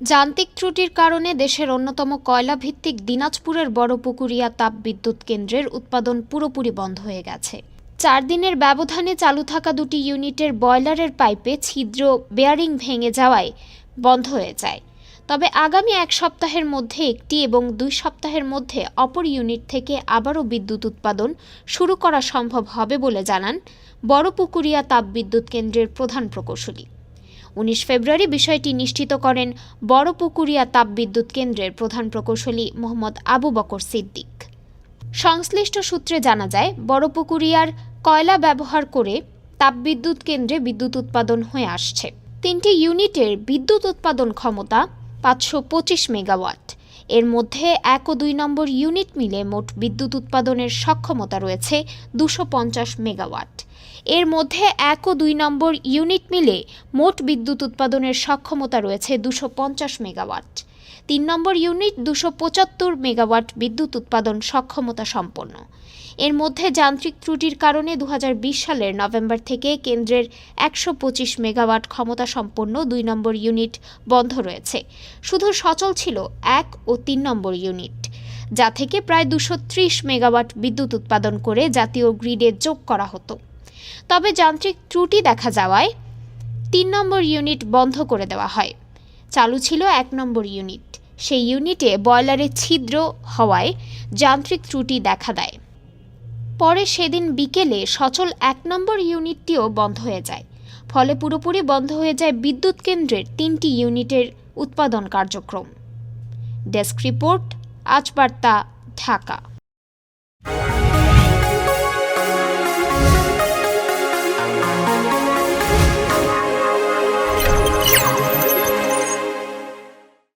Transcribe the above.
যান্ত্রিক ত্রুটির কারণে দেশের অন্যতম কয়লাভিত্তিক দিনাজপুরের বড় পুকুরিয়া তাপ বিদ্যুৎ কেন্দ্রের উৎপাদন পুরোপুরি বন্ধ হয়ে গেছে। চার দিনের ব্যবধানে চালু থাকা দুটি ইউনিটের বয়লারের পাইপে ছিদ্র বেয়ারিং ভেঙে যাওয়ায় বন্ধ হয়ে যায়। তবে আগামী এক সপ্তাহের মধ্যে একটি এবং দুই সপ্তাহের মধ্যে অপর ইউনিট থেকে আবারও বিদ্যুৎ উৎপাদন শুরু করা সম্ভব হবে বলে জানান বড় পুকুরিয়া তাপবিদ্যুৎ কেন্দ্রের প্রধান প্রকৌশলী। উনিশ ফেব্রুয়ারি বিষয়টি নিশ্চিত করেন বড়পুকুরিয়া তাপবিদ্যুৎ কেন্দ্রের প্রধান প্রকৌশলী মোহাম্মদ আবু বকর সিদ্দিক। সংশ্লিষ্ট সূত্রে জানা যায় বড়পুকুরিয়ার কয়লা ব্যবহার করে তাপবিদ্যুৎ কেন্দ্রে বিদ্যুৎ উৎপাদন হয়ে আসছে। তিনটি ইউনিটের বিদ্যুৎ উৎপাদন ক্ষমতা পাঁচশো পঁচিশ মেগাওয়াট। এর মধ্যে এক ও দুই নম্বর ইউনিট মিলে মোট বিদ্যুৎ উৎপাদনের সক্ষমতা রয়েছে দুশো পঞ্চাশ মেগাওয়াট। এর মধ্যে এক ও দুই নম্বর ইউনিট মিলে মোট বিদ্যুৎ উৎপাদনের সক্ষমতা রয়েছে দুশো পঞ্চাশ মেগাওয়াট। তিন নম্বর ইউনিট দুশো পঁচাত্তর মেগাওয়াট বিদ্যুৎ উৎপাদন সক্ষমতা সম্পন্ন। এর মধ্যে যান্ত্রিক ত্রুটির কারণে দু হাজার বিশ সালের নভেম্বর থেকে কেন্দ্রের একশো পঁচিশ মেগাওয়াট ক্ষমতা সম্পন্ন দুই নম্বর ইউনিট বন্ধ রয়েছে। শুধু সচল ছিল এক ও তিন নম্বর ইউনিট, যা থেকে প্রায় দুশো মেগাওয়াট বিদ্যুৎ উৎপাদন করে জাতীয় গ্রিডে যোগ করা হতো। তবে যান্ত্রিক ত্রুটি দেখা যাওয়ায় তিন নম্বর ইউনিট বন্ধ করে দেওয়া হয়। চালু ছিল এক নম্বর ইউনিট। সেই ইউনিটে বয়লারে ছিদ্র হওয়ায় যান্ত্রিক ত্রুটি দেখা দেয়। পরে সেদিন বিকেলে সচল এক নম্বর ইউনিটটিও বন্ধ হয়ে যায়। ফলে পুরোপুরি বন্ধ হয়ে যায় বিদ্যুৎ কেন্দ্রের তিনটি ইউনিটের উৎপাদন কার্যক্রম। ডেস্ক রিপোর্ট, আজ বার্তা, ঢাকা।